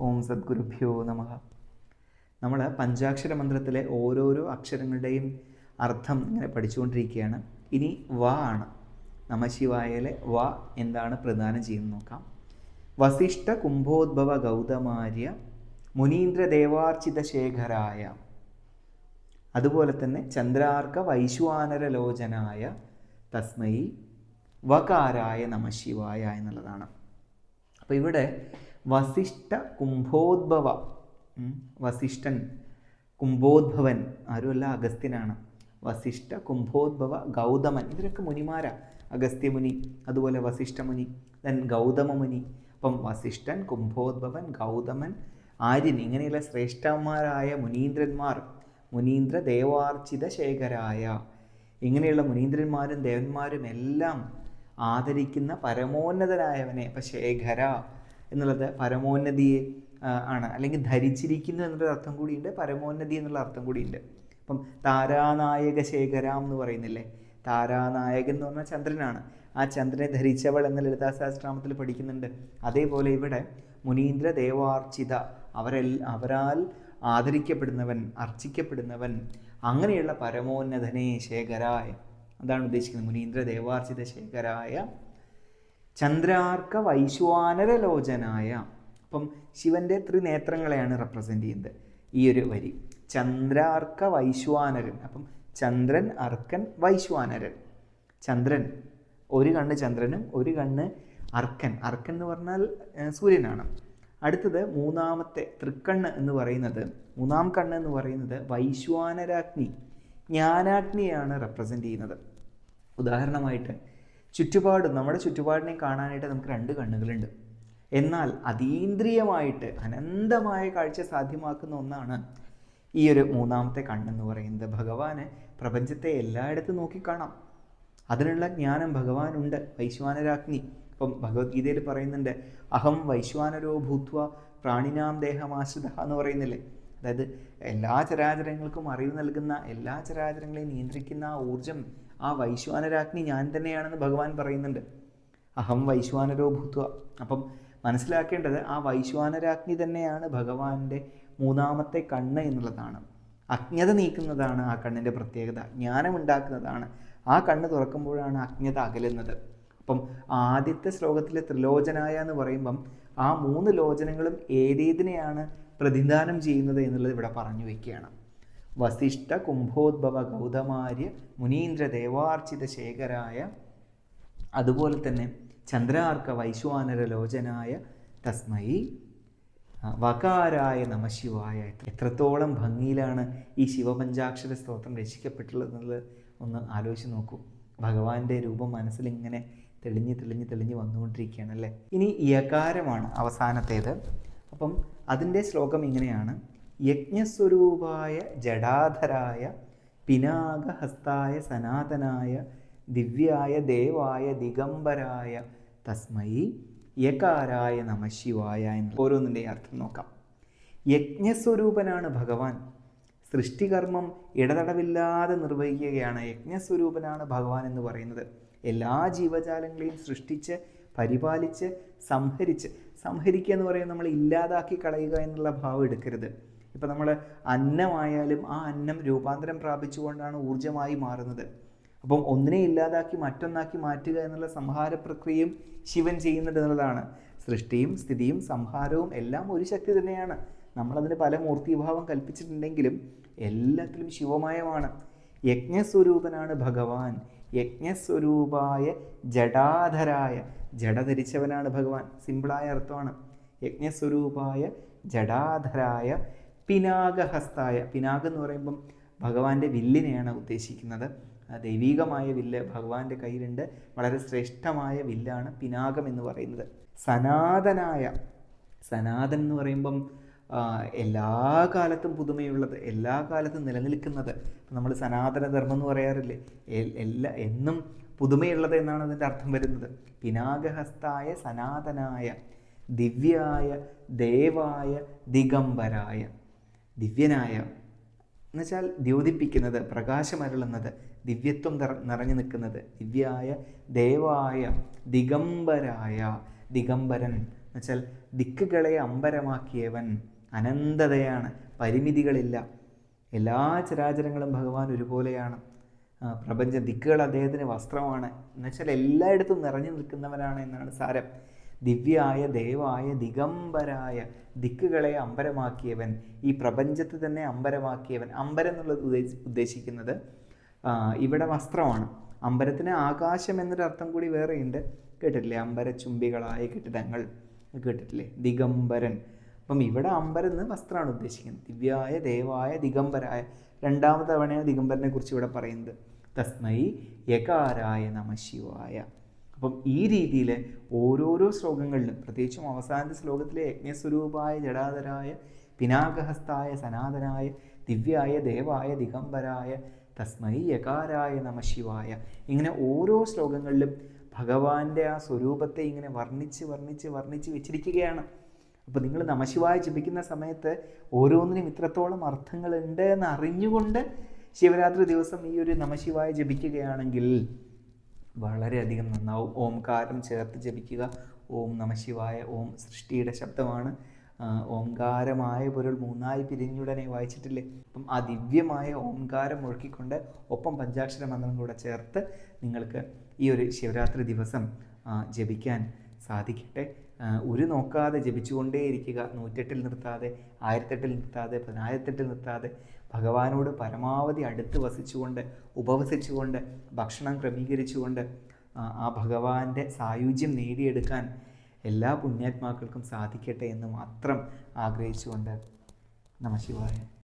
ഓം സദ്ഗുരുഭ്യോ നമ. നമ്മൾ പഞ്ചാക്ഷര മന്ത്രത്തിലെ ഓരോരോ അക്ഷരങ്ങളുടെയും അർത്ഥം ഇങ്ങനെ പഠിച്ചുകൊണ്ടിരിക്കുകയാണ്. ഇനി വ ആണ്. നമശിവായയിലെ വ എന്താണ് പ്രധാനം ചെയ്യുന്നത് നോക്കാം. വസിഷ്ഠ കുംഭോദ്ഭവ ഗൗതമാര്യ മുനീന്ദ്ര ദേവാർച്ചിത ശേഖരായ. അതുപോലെ തന്നെ ചന്ദ്രാർക്ക വൈശ്വാനര ലോചനായ തസ്മൈ വകാരായ നമശിവായ എന്നുള്ളതാണ്. അപ്പോൾ ഇവിടെ വസിഷ്ഠ കുംഭോദ്ഭവ വസിഷ്ഠൻ കുംഭോദ്ഭവൻ ആരുമല്ല അഗസ്ത്യനാണ്. വസിഷ്ഠ കുംഭോദ്ഭവ ഗൗതമൻ ഇവരൊക്കെ മുനിമാരാ. അഗസ്ത്യമുനി അതുപോലെ വസിഷ്ഠമുനി ദെൻ ഗൗതമമുനി. അപ്പം വസിഷ്ഠൻ കുംഭോദ്ഭവൻ ഗൗതമൻ ആര്യൻ ഇങ്ങനെയുള്ള ശ്രേഷ്ഠന്മാരായ മുനീന്ദ്രന്മാർ മുനീന്ദ്ര ദേവാർച്ചിത ശേഖരായ ഇങ്ങനെയുള്ള മുനീന്ദ്രന്മാരും ദേവന്മാരും എല്ലാം ആദരിക്കുന്ന പരമോന്നതനായവനെ അപ്പം ശേഖര. എന്നുള്ളത് പരമോന്നതിയെ ആണ്. അല്ലെങ്കിൽ ധരിച്ചിരിക്കുന്നു എന്നൊരു അർത്ഥം കൂടിയുണ്ട് പരമോന്നതി എന്നുള്ള അർത്ഥം കൂടിയുണ്ട്. അപ്പം താരാനായക ശേഖരാം എന്ന് പറയുന്നില്ലേ? താരാനായകൻ എന്ന് പറഞ്ഞാൽ ചന്ദ്രനാണ്. ആ ചന്ദ്രനെ ധരിച്ചവൾ എന്ന ലളിതാ സഹസ്രാമത്തിൽ പഠിക്കുന്നുണ്ട്. അതേപോലെ ഇവിടെ മുനീന്ദ്ര ദേവാർച്ചിത അവരെൽ അവരാൽ ആദരിക്കപ്പെടുന്നവൻ അർച്ചിക്കപ്പെടുന്നവൻ അങ്ങനെയുള്ള പരമോന്നതനെ ശേഖരായ അതാണ് ഉദ്ദേശിക്കുന്നത്. മുനീന്ദ്ര ദേവാർച്ചിത ശേഖരായ ചന്ദ്രാർക്ക വൈശ്വാനര ലോചനായ അപ്പം ശിവന്റെ ത്രിനേത്രങ്ങളെയാണ് റെപ്രസെന്റ് ചെയ്യുന്നത്. ഈ ഒരു വരി. ചന്ദ്രാർക്ക വൈശ്വാനരൻ. അപ്പം ചന്ദ്രൻ അർക്കൻ വൈശ്വാനരൻ. ചന്ദ്രൻ. ഒരു കണ്ണ് ചന്ദ്രനും ഒരു കണ്ണ് അർക്കൻ. അർക്കൻ എന്ന് പറഞ്ഞാൽ സൂര്യനാണ്. അടുത്തത് മൂന്നാമത്തെ തൃക്കണ്ണ് എന്ന് പറയുന്നത് മൂന്നാം കണ്ണ് എന്ന് പറയുന്നത് വൈശ്വാനരാഗ്നി. ജ്ഞാനാഗ്നിയാണ് റെപ്രസെന്റ് ചെയ്യുന്നത്. ഉദാഹരണമായിട്ട് ചുറ്റുപാടും നമ്മുടെ ചുറ്റുപാടിനെ കാണാനായിട്ട് നമുക്ക് രണ്ട് കണ്ണുകളുണ്ട്. എന്നാൽ അതീന്ദ്രിയമായിട്ട് അനന്തമായ കാഴ്ച സാധ്യമാക്കുന്ന ഒന്നാണ് ഈ ഒരു മൂന്നാമത്തെ കണ്ണെന്ന് പറയുന്നത്. ഭഗവാന് പ്രപഞ്ചത്തെ എല്ലായിടത്തും നോക്കിക്കാണാം അതിനുള്ള ജ്ഞാനം ഭഗവാനുണ്ട്. വൈശ്വാനരാജ്ഞി. ഇപ്പം ഭഗവത്ഗീതയിൽ പറയുന്നുണ്ട് അഹം വൈശ്വാനരോ ഭൂത്വ പ്രാണിനാം ദേഹമാശ്രിത എന്ന് പറയുന്നില്ലേ? അതായത് എല്ലാ ചരാചരങ്ങൾക്കും അറിവ് നൽകുന്ന എല്ലാ ചരാചരങ്ങളെയും നിയന്ത്രിക്കുന്ന ആ ഊർജം ആ വൈശ്വാനരാജ്ഞി ഞാൻ തന്നെയാണെന്ന് ഭഗവാൻ പറയുന്നുണ്ട്. അഹം വൈശ്വാനരോ ഭൂത്വ. അപ്പം മനസ്സിലാക്കേണ്ടത് ആ വൈശ്വാനരാജ്ഞി തന്നെയാണ് ഭഗവാന്റെ മൂന്നാമത്തെ കണ്ണ് എന്നുള്ളതാണ്. അജ്ഞത നീക്കുന്നതാണ് ആ കണ്ണിന്റെ പ്രത്യേകത. ജ്ഞാനമുണ്ടാക്കുന്നതാണ് ആ കണ്ണ് തുറക്കുമ്പോഴാണ് അജ്ഞത അകലുന്നത്. അപ്പം ആദ്യത്തെ ശ്ലോകത്തിലെ ത്രിലോചനായ എന്ന് പറയുമ്പം ആ മൂന്ന് ലോചനങ്ങളും ഏതേതിനെയാണ് പ്രതിദാനം ചെയ്യുന്നത് എന്നുള്ളത് ഇവിടെ പറഞ്ഞു വയ്ക്കുകയാണ് വസിഷ്ഠ കുംഭോദ്ഭവ ഗൗതമാര്യ മുനീന്ദ്ര ദേവാർച്ചിത ശേഖരായ അതുപോലെ തന്നെ ചന്ദ്രാർക്ക വൈശ്വാനര ലോചനായ തസ്മൈ വകാരായ നമശിവായ എത്രത്തോളം ഭംഗിയിലാണ് ഈ ശിവപഞ്ചാക്ഷര സ്തോത്രം രചിക്കപ്പെട്ടുള്ളത് ഒന്ന് ആലോചിച്ച് നോക്കൂ. ഭഗവാന്റെ രൂപം മനസ്സിൽ ഇങ്ങനെ തെളിഞ്ഞ് തെളിഞ്ഞ് തെളിഞ്ഞ് വന്നുകൊണ്ടിരിക്കുകയാണ് അല്ലേ? ഇനി യകാരമാണ് അവസാനത്തേത്. അപ്പം അതിന്റെ ശ്ലോകം ഇങ്ങനെയാണ്. യജ്ഞസ്വരൂപായ ജഡാധരായ പിനാകഹസ്തായ സനാതനായ ദിവ്യായ ദേവായ ദിഗംബരായ തസ്മൈ യകാരായ നമശിവായ എന്ന് ഓരോന്നിന്റെ അർത്ഥം നോക്കാം. യജ്ഞസ്വരൂപനാണ് ഭഗവാൻ. സൃഷ്ടികർമ്മം ഇടതടവില്ലാതെ നിർവഹിക്കുകയാണ് യജ്ഞസ്വരൂപനാണ് ഭഗവാൻ എന്ന് പറയുന്നത്. എല്ലാ ജീവജാലങ്ങളെയും സൃഷ്ടിച്ച് പരിപാലിച്ച് സംഹരിച്ച്. സംഹരിക്കുക എന്ന് പറയുന്നത് നമ്മൾ ഇല്ലാതാക്കി കളയുക എന്നുള്ള ഭാവം എടുക്കരുത്. ഇപ്പം നമ്മൾ അന്നമായാലും ആ അന്നം രൂപാന്തരം പ്രാപിച്ചുകൊണ്ടാണ് ഊർജമായി മാറുന്നത്. അപ്പം ഒന്നിനെ ഇല്ലാതാക്കി മറ്റൊന്നാക്കി മാറ്റുക എന്നുള്ള സംഹാര പ്രക്രിയയും ശിവൻ ചെയ്യുന്നുണ്ട് എന്നുള്ളതാണ്. സൃഷ്ടിയും സ്ഥിതിയും സംഹാരവും എല്ലാം ഒരു ശക്തി തന്നെയാണ്. നമ്മളതിന് പല മൂർത്തിഭാവം കൽപ്പിച്ചിട്ടുണ്ടെങ്കിലും എല്ലാത്തിലും ശിവമയമാണ്. യജ്ഞസ്വരൂപനാണ് ഭഗവാൻ. യജ്ഞസ്വരൂപായ ജഡാധരായ ജഡ ധരിച്ചവനാണ് ഭഗവാൻ. സിമ്പിളായ അർത്ഥമാണ്. യജ്ഞസ്വരൂപായ ജഡാധരായ പിനാകഹസ്തായ പിനാക എന്ന് പറയുമ്പം ഭഗവാന്റെ വില്ലിനെയാണ് ഉദ്ദേശിക്കുന്നത്. ദൈവീകമായ വില്ല് ഭഗവാന്റെ കയ്യിലുണ്ട്. വളരെ ശ്രേഷ്ഠമായ വില്ലാണ് പിനാകം എന്ന് പറയുന്നത്. സനാതനായ സനാതൻ എന്ന് പറയുമ്പം എല്ലാ കാലത്തും പുതുമയുള്ളത് എല്ലാ കാലത്തും നിലനിൽക്കുന്നത്. നമ്മൾ സനാതന ധർമ്മം എന്ന് പറയാറില്ലേ? എല്ലാ എന്നും പുതുമയുള്ളത് എന്നാണ് അതിന്റെ അർത്ഥം വരുന്നത്. പിനാകഹസ്തായ സനാതനായ ദിവ്യായ ദേവായ ദിഗംബരായ. ദിവ്യനായ എന്നുവെച്ചാൽ ദ്യോതിപ്പിക്കുന്നത് പ്രകാശമരുളുന്നത് ദിവ്യത്വം നിറ- നിറഞ്ഞു നിൽക്കുന്നത്. ദിവ്യായ ദേവായ ദിഗംബരായ ദിഗംബരൻ എന്നുവെച്ചാൽ ദിക്കുകളെ അമ്പരമാക്കിയവൻ. അനന്തതയാണ് പരിമിതികളില്ല. എല്ലാ ചരാചരങ്ങളും ഭഗവാൻ ഒരുപോലെയാണ്. പ്രപഞ്ച ദിക്കുകൾ അദ്ദേഹത്തിന് വസ്ത്രമാണ്. എന്നുവെച്ചാൽ എല്ലായിടത്തും നിറഞ്ഞു നിൽക്കുന്നവനാണ് എന്നാണ് സാരം. ദിവ്യായ ദേവായ ദിഗംബരായ ദിക്കുകളെ അമ്പരമാക്കിയവൻ ഈ പ്രപഞ്ചത്തെ തന്നെ അമ്പരമാക്കിയവൻ. അമ്പരം എന്നുള്ളത് ഉദ്ദേശി- ഉദ്ദേശിക്കുന്നത് ഇവിടെ വസ്ത്രമാണ്. അമ്പരത്തിന് ആകാശം എന്നൊരു അർത്ഥം കൂടി വേറെയുണ്ട്. കേട്ടിട്ടില്ലേ? അമ്പരചുംബികളായ കെട്ടിടങ്ങൾ. കേട്ടിട്ടില്ലേ? ദിഗംബരൻ. അപ്പം ഇവിടെ അമ്പരെന്ന് വസ്ത്രമാണ് ഉദ്ദേശിക്കുന്നത്. ദിവ്യായ ദേവായ ദിഗംബരായ. രണ്ടാമത്തെ തവണയാണ് ദിഗംബരനെ കുറിച്ച് ഇവിടെ പറയുന്നത്. തസ്മൈ യകാരായ നമ ശിവായ. അപ്പം ഈ രീതിയിൽ ഓരോരോ ശ്ലോകങ്ങളിലും പ്രത്യേകിച്ചും അവസാനത്തെ ശ്ലോകത്തിലെ യജ്ഞസ്വരൂപായ ജടാധരായ പിനാകഹസ്തായ സനാതനായ ദിവ്യായ ദേവായ ദിഗംബരായ തസ്മൈ യകാരായ നമ ശിവായ. ഇങ്ങനെ ഓരോ ശ്ലോകങ്ങളിലും ഭഗവാന്റെ ആ സ്വരൂപത്തെ ഇങ്ങനെ വർണിച്ച് വർണിച്ച് വർണിച്ച് വെച്ചിരിക്കുകയാണ്. അപ്പോൾ നിങ്ങൾ നമശിവായ ജപിക്കുന്ന സമയത്ത് ഓരോന്നിനും ഇത്രത്തോളം അർത്ഥങ്ങളുണ്ട് എന്ന് അറിഞ്ഞുകൊണ്ട് ശിവരാത്രി ദിവസം ഈ ഒരു നമശിവായ ജപിക്കുകയാണെങ്കിൽ വളരെയധികം നന്നാവും. ഓംകാരം ചേർത്ത് ജപിക്കുക. ഓം നമശിവായ ഓം സൃഷ്ടിയുടെ ശബ്ദമാണ്. ഓംകാരമായ പൊരുൾ മൂന്നായി പിരിഞ്ഞുടനെ വായിച്ചിട്ടില്ലേ? അപ്പം ആ ദിവ്യമായ ഓംകാരം മുഴക്കിക്കൊണ്ട് ഒപ്പം പഞ്ചാക്ഷര മന്ത്രം കൂടെ ചേർത്ത് നിങ്ങൾക്ക് ഈ ഒരു ശിവരാത്രി ദിവസം ജപിക്കാൻ സാധിക്കട്ടെ. ഒരു നോക്കാതെ ജപിച്ചുകൊണ്ടേയിരിക്കുക നൂറ്റെട്ടിൽ നിർത്താതെ ആയിരത്തെട്ടിൽ നിർത്താതെ പതിനായിരത്തെട്ടിൽ നിർത്താതെ ഭഗവാനോട് പരമാവധി അടുത്ത് വസിച്ചുകൊണ്ട് ഉപവസിച്ചുകൊണ്ട് ഭക്ഷണം ക്രമീകരിച്ചുകൊണ്ട് ആ, ഭഗവാന്റെ സായുജ്യം നേടിയെടുക്കാൻ എല്ലാ പുണ്യാത്മാക്കൾക്കും സാധിക്കട്ടെ എന്ന് മാത്രം ആഗ്രഹിച്ചുകൊണ്ട് നമശിവായ